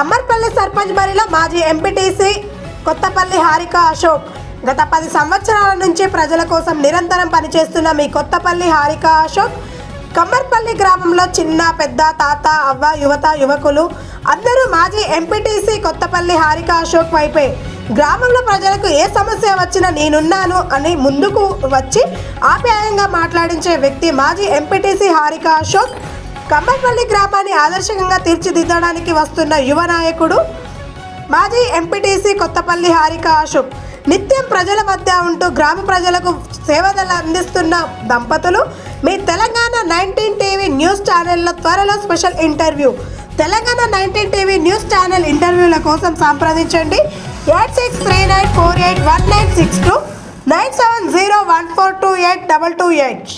అమ్మర్పల్లి సర్పంచ్ బరిలో మాజీ ఎంపీటీసీ కొత్తపల్లి హారిక అశోక్. గత పది సంవత్సరాల నుంచి ప్రజల కోసం నిరంతరం పనిచేస్తున్న మీ కొత్తపల్లి హారిక అశోక్ కమ్మర్పల్లి గ్రామంలో చిన్న పెద్ద తాత అవ్వ యువత యువకులు అందరూ మాజీ ఎంపీటీసీ కొత్తపల్లి హారిక అశోక్ వైపే. గ్రామంలో ప్రజలకు ఏ సమస్య వచ్చినా నేనున్నాను అని ముందుకు వచ్చి ఆప్యాయంగా మాట్లాడించే వ్యక్తి మాజీ ఎంపీటీసీ హారిక అశోక్. కంబల్పల్లి గ్రామాన్ని ఆదర్శకంగా తీర్చిదిద్దడానికి వస్తున్న యువ నాయకుడు మాజీ ఎంపీటీసీ కొత్తపల్లి హారిక అశోక్ నిత్యం ప్రజల మధ్య ఉంటూ గ్రామ ప్రజలకు సేవలు అందిస్తున్న దంపతులు మీ తెలంగాణ నైన్టీన్ టీవీ న్యూస్ ఛానల్లో త్వరలో special interview. Telangana nineteen TV news channel ఇంటర్వ్యూల కోసం సంప్రదించండి. Eight six three nine four eight one nine six two nine seven zero one four two eight double two eight.